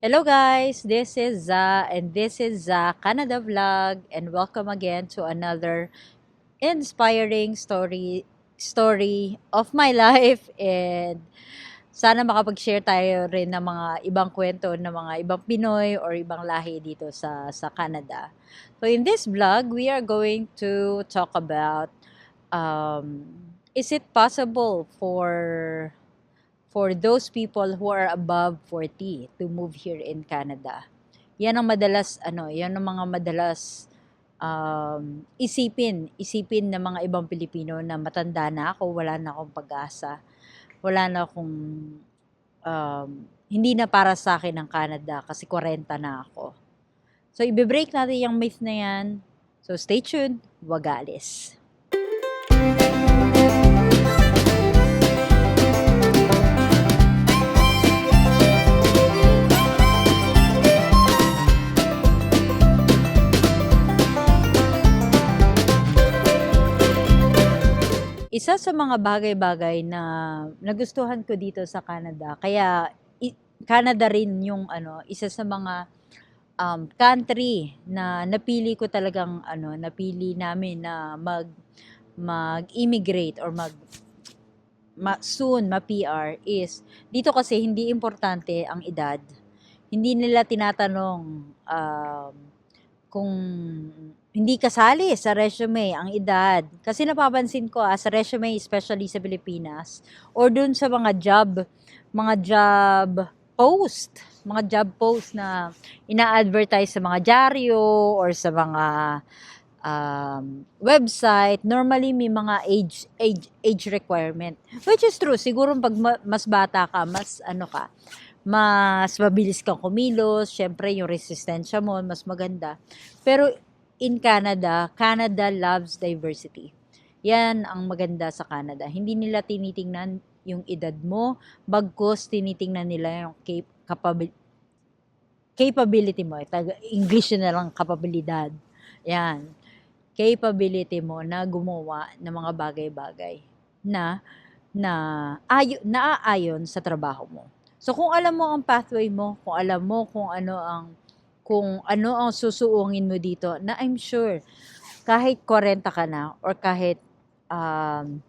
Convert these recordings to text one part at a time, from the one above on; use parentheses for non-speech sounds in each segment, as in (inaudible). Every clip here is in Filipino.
Hello guys, this is Za and this is Za Canada Vlog and welcome again to another inspiring story story of my (laughs) life and sana makapag-share tayo rin ng mga ibang kwento ng mga ibang Pinoy or ibang lahi dito sa sa Canada. So in this vlog, we are going to talk about um, is it possible for for those people who are above 40 to move here in Canada. Yan ang madalas ano, yan ang mga madalas um, isipin, isipin ng mga ibang Pilipino na matanda na ako, wala na akong pag-asa. Wala na akong um, hindi na para sa akin ang Canada kasi 40 na ako. So, ibe-break natin yung myth na yan. So, stay tuned. Wagalis. Isa sa mga bagay-bagay na nagustuhan ko dito sa Canada, kaya Canada rin yung ano, isa sa mga um, country na napili ko talagang ano, napili namin na mag mag-immigrate or mag ma, soon ma-PR is dito kasi hindi importante ang edad. Hindi nila tinatanong um, kung hindi kasali sa resume ang edad. Kasi napapansin ko ah, sa resume, especially sa Pilipinas, or dun sa mga job, mga job post, mga job post na ina-advertise sa mga dyaryo or sa mga um, website, normally may mga age age age requirement. Which is true, siguro pag ma- mas bata ka, mas ano ka, mas mabilis kang kumilos, syempre yung resistensya mo mas maganda. Pero in Canada, Canada loves diversity. Yan ang maganda sa Canada. Hindi nila tinitingnan yung edad mo, bagkos tinitingnan nila yung cap- capabil- capability mo. English na lang kapabilidad. Yan. Capability mo na gumawa ng mga bagay-bagay na na ayo naaayon sa trabaho mo. So kung alam mo ang pathway mo, kung alam mo kung ano ang kung ano ang susuungin mo dito, na I'm sure, kahit 40 ka na, or kahit um,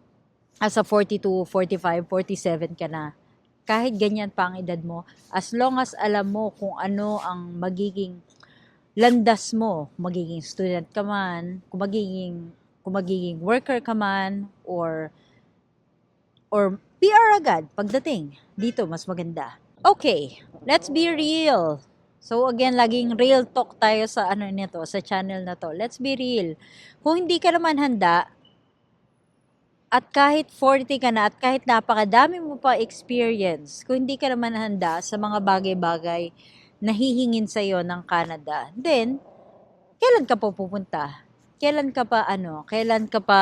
asa 42, 45, 47 ka na, kahit ganyan pa ang edad mo, as long as alam mo kung ano ang magiging landas mo, magiging student ka man, kung magiging, kung magiging worker ka man, or or PR agad pagdating. Dito, mas maganda. Okay, let's be real. So again, laging real talk tayo sa ano nito, sa channel na to. Let's be real. Kung hindi ka naman handa, at kahit 40 ka na, at kahit napakadami mo pa experience, kung hindi ka naman handa sa mga bagay-bagay na hihingin sa'yo ng Canada, then, kailan ka pa pupunta? Kailan ka pa ano? Kailan ka pa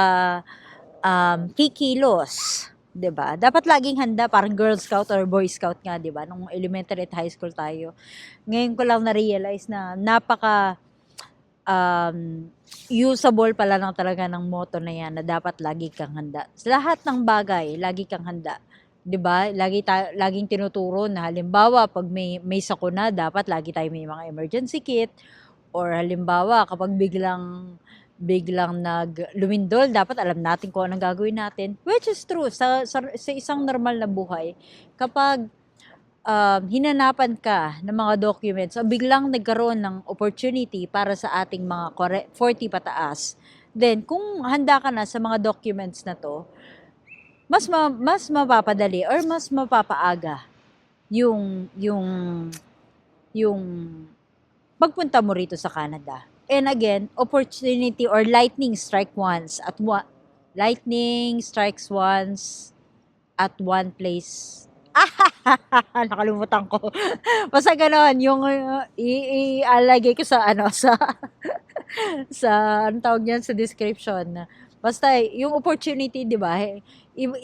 um, kikilos? 'Di ba? Dapat laging handa parang Girl Scout or Boy Scout nga, 'di ba? Nung elementary at high school tayo. Ngayon ko lang na-realize na napaka um, usable pala ng talaga ng motto na yan na dapat lagi kang handa. Sa lahat ng bagay, lagi kang handa. 'Di ba? Lagi ta- laging tinuturo na halimbawa pag may may sakuna, dapat lagi tayo may mga emergency kit or halimbawa kapag biglang biglang naglumindol, dapat alam natin kung anong gagawin natin. Which is true, sa, sa, sa isang normal na buhay, kapag um, hinanapan ka ng mga documents o biglang nagkaroon ng opportunity para sa ating mga 40 pataas, then kung handa ka na sa mga documents na to, mas ma, mas mapapadali or mas mapapaaga yung yung yung pagpunta mo rito sa Canada and again, opportunity or lightning strike once at one lightning strikes once at one place. (laughs) Nakalimutan ko. (laughs) Basta ganoon, yung uh, ko sa ano (laughs) sa sa ano tawag niyan sa description. Basta yung opportunity, 'di ba?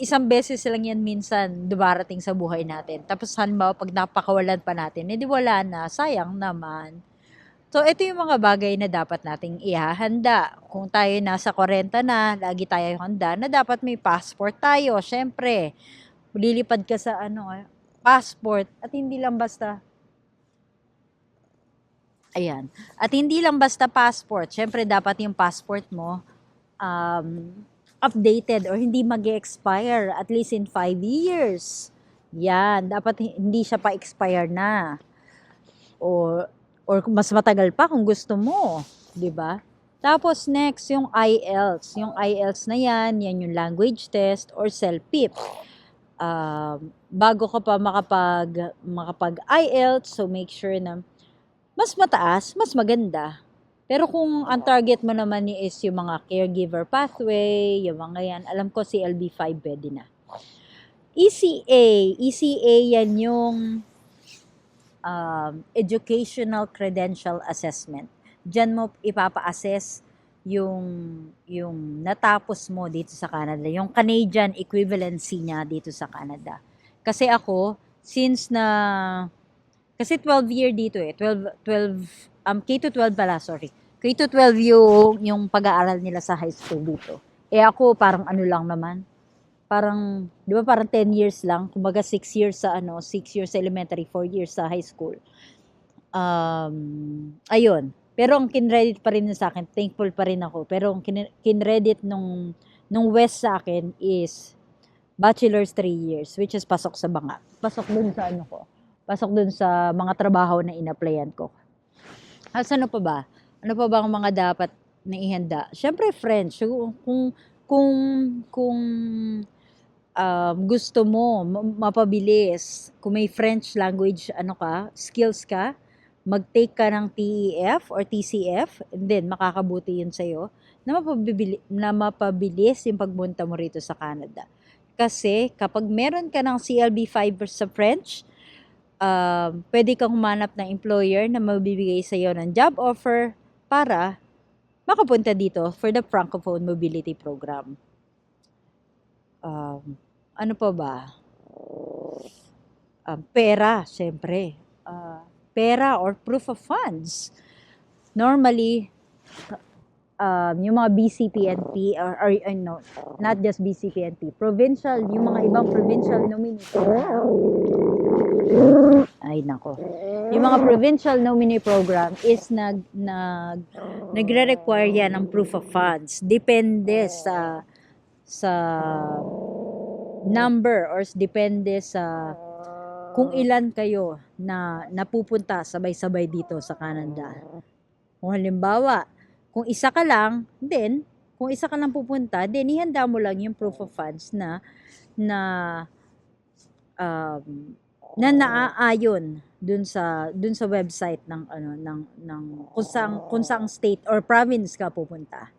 Isang beses lang yan minsan dumarating sa buhay natin. Tapos halimbawa pag napakawalan pa natin, edi wala na, sayang naman. So, ito yung mga bagay na dapat nating ihahanda. Kung tayo nasa 40 na, lagi tayo handa na dapat may passport tayo. Siyempre, lilipad ka sa ano, passport at hindi lang basta Ayan. At hindi lang basta passport. Siyempre, dapat yung passport mo um, updated or hindi mag expire at least in 5 years. Yan. Dapat hi- hindi siya pa-expire na. Or, or mas matagal pa kung gusto mo. 'di ba? Tapos next, yung IELTS. Yung IELTS na yan, yan yung language test or CELPIP. Um, bago ka pa makapag, makapag IELTS, so make sure na mas mataas, mas maganda. Pero kung ang target mo naman is yung mga caregiver pathway, yung mga yan, alam ko si LB5 pwede na. ECA, ECA yan yung um, Educational Credential Assessment. Diyan mo ipapa-assess yung yung natapos mo dito sa Canada, yung Canadian equivalency niya dito sa Canada. Kasi ako, since na kasi 12 year dito eh, 12 12 um K to 12 pala, sorry. K to 12 yung yung pag-aaral nila sa high school dito. Eh ako parang ano lang naman. Parang 'di ba parang 10 years lang, kumbaga 6 years sa ano, 6 years sa elementary, 4 years sa high school. Um, ayun. Pero ang kinredit pa rin sa akin, thankful pa rin ako. Pero ang kin- kinredit nung nung West sa akin is bachelor's 3 years, which is pasok sa banga. Pasok dun sa ano ko. Pasok dun sa mga trabaho na in-applyan ko. At ano pa ba? Ano pa ba ang mga dapat na ihanda? Siyempre, French. Kung, kung, kung um, gusto mo ma- mapabilis, kung may French language, ano ka, skills ka, mag-take ka ng TEF or TCF, and then makakabuti yun sa'yo, na, na mapabilis yung pagpunta mo rito sa Canada. Kasi kapag meron ka ng CLB5 sa French, um, pwede kang humanap ng employer na magbibigay sa iyo ng job offer para makapunta dito for the Francophone Mobility Program. Um, ano pa ba? Um, pera, syempre. Uh, pera or proof of funds. Normally, um, yung mga BCPNP or, or uh, no, not just BCPNP, provincial, yung mga ibang provincial nominee ay nako. Yung mga provincial nominee program is nag nag nagre-require yan ng proof of funds. Depende sa sa number or depende sa kung ilan kayo na napupunta sabay-sabay dito sa Canada. Kung halimbawa, kung isa ka lang, then kung isa ka lang pupunta, then ihanda mo lang yung proof of funds na na um, na naaayon dun sa dun sa website ng ano ng ng kung saang, kung saang state or province ka pupunta.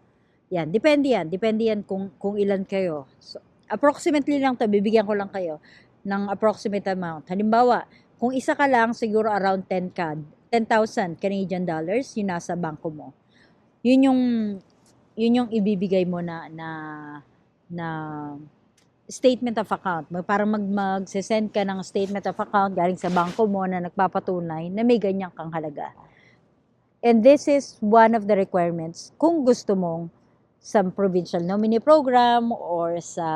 Yan, depende yan. Depende yan kung kung ilan kayo. So, approximately lang to, bibigyan ko lang kayo ng approximate amount. Halimbawa, kung isa ka lang, siguro around 10 CAD, 10,000 Canadian dollars, yung nasa bangko mo. Yun yung yun yung ibibigay mo na na na statement of account. Parang mag, mag-send ka ng statement of account galing sa bangko mo na nagpapatunay na may ganyan kang halaga. And this is one of the requirements kung gusto mong sa provincial nominee program or sa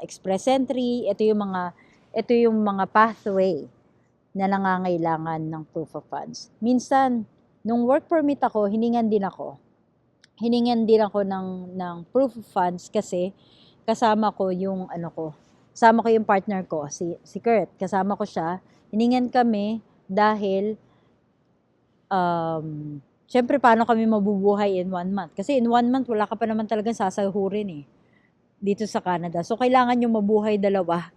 express entry, ito yung mga ito yung mga pathway na nangangailangan ng proof of funds. Minsan, nung work permit ako, hiningan din ako. Hiningan din ako ng, ng proof of funds kasi kasama ko yung ano ko, kasama ko yung partner ko, si, si Kurt, kasama ko siya. Hiningan kami dahil, um, syempre paano kami mabubuhay in one month? Kasi in one month, wala ka pa naman talagang sasahurin eh, dito sa Canada. So, kailangan yung mabuhay dalawa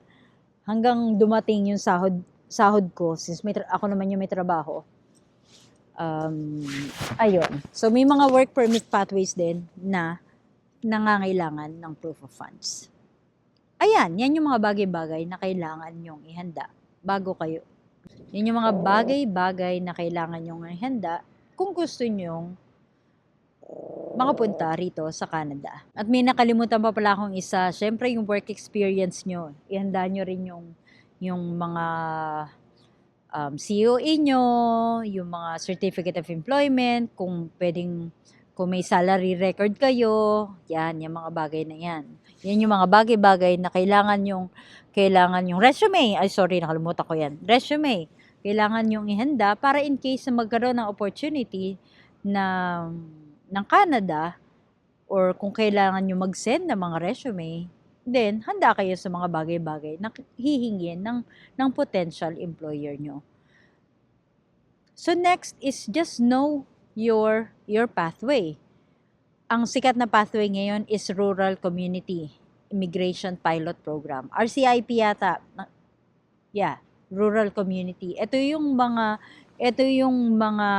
hanggang dumating yung sahod, sahod ko, since may, ako naman yung may trabaho. Um, ayun. So, may mga work permit pathways din na nangangailangan ng proof of funds. Ayan, yan yung mga bagay-bagay na kailangan nyong ihanda bago kayo. Yan yung mga bagay-bagay na kailangan nyong ihanda kung gusto nyong makapunta rito sa Canada. At may nakalimutan pa pala akong isa, syempre yung work experience nyo. Ihanda nyo rin yung, yung mga um, COE nyo, yung mga Certificate of Employment, kung pwedeng kung may salary record kayo, yan, yung mga bagay na yan. Yan yung mga bagay-bagay na kailangan yung, kailangan yung resume. Ay, sorry, nakalimutan ko yan. Resume. Kailangan yung ihanda para in case na magkaroon ng opportunity na ng Canada or kung kailangan nyo mag-send ng mga resume, then handa kayo sa mga bagay-bagay na hihingin ng, ng potential employer nyo. So next is just know your your pathway. Ang sikat na pathway ngayon is Rural Community Immigration Pilot Program. RCIP yata. Yeah, Rural Community. Ito yung mga ito yung mga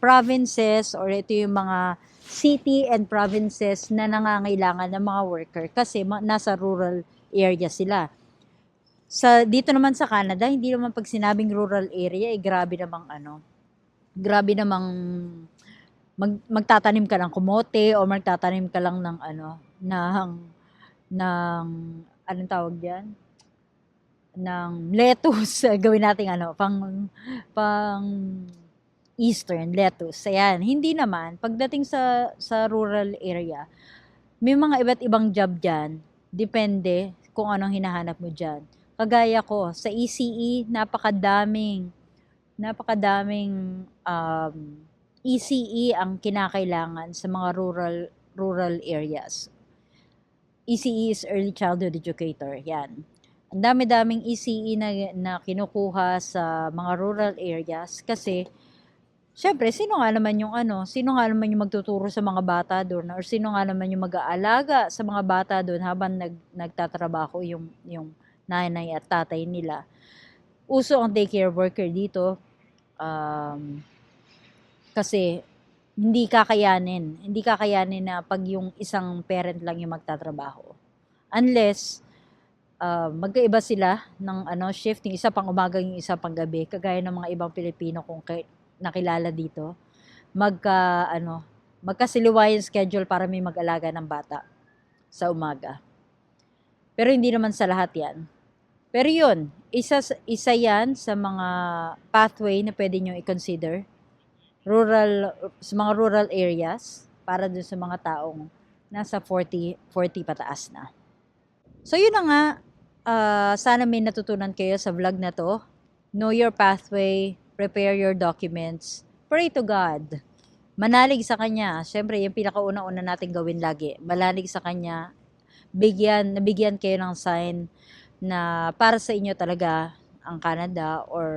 provinces or ito yung mga city and provinces na nangangailangan ng mga worker kasi ma- nasa rural area sila. Sa dito naman sa Canada, hindi naman pag sinabing rural area, eh grabe namang ano, grabe namang mag, magtatanim ka ng kumote o magtatanim ka lang ng ano, ng, ng, anong tawag diyan? Ng lettuce. (laughs) Gawin natin ano, pang, pang eastern lettuce. Ayan, hindi naman. Pagdating sa, sa rural area, may mga iba't ibang job dyan. Depende kung anong hinahanap mo dyan. Kagaya ko, sa ECE, napakadaming, napakadaming um, ECE ang kinakailangan sa mga rural rural areas. ECE is Early Childhood Educator. Yan. Ang dami-daming ECE na, na kinukuha sa mga rural areas kasi syempre, sino nga naman yung ano, sino nga naman yung magtuturo sa mga bata doon or sino nga naman yung mag-aalaga sa mga bata doon habang nag, nagtatrabaho yung, yung nanay at tatay nila. Uso ang daycare worker dito um, kasi hindi kakayanin, hindi kakayanin na pag yung isang parent lang yung magtatrabaho. Unless uh, magkaiba sila ng ano shift, yung isa pang umaga, yung isa pang gabi, kagaya ng mga ibang Pilipino kung kay, nakilala dito. Magka ano, magkasiliwa yung schedule para may mag-alaga ng bata sa umaga. Pero hindi naman sa lahat 'yan. Pero 'yun, isa isa 'yan sa mga pathway na pwede niyo i-consider rural sa mga rural areas para dun sa mga taong nasa 40 40 pataas na. So yun na nga, uh, sana may natutunan kayo sa vlog na to. Know your pathway, prepare your documents, pray to God. Manalig sa Kanya. Siyempre, yung pinakauna-una natin gawin lagi. Manalig sa Kanya. Bigyan, nabigyan kayo ng sign na para sa inyo talaga ang Canada or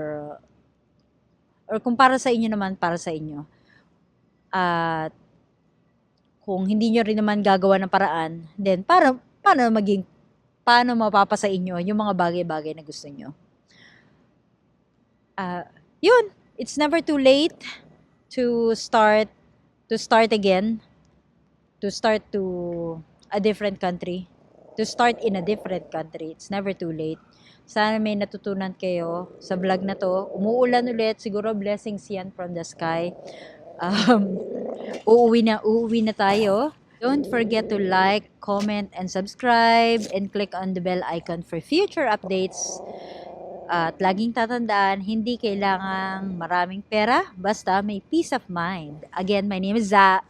or kung para sa inyo naman, para sa inyo. At kung hindi nyo rin naman gagawa ng paraan, then para, paano maging, paano mapapa sa inyo yung mga bagay-bagay na gusto nyo. Uh, yun, it's never too late to start, to start again, to start to a different country, to start in a different country. It's never too late. Sana may natutunan kayo sa vlog na to. Umuulan ulit, siguro blessings yan from the sky. Um, (laughs) uuwi na, uuwi na tayo. Don't forget to like, comment, and subscribe, and click on the bell icon for future updates. At laging tatandaan, hindi kailangang maraming pera, basta may peace of mind. Again, my name is Za.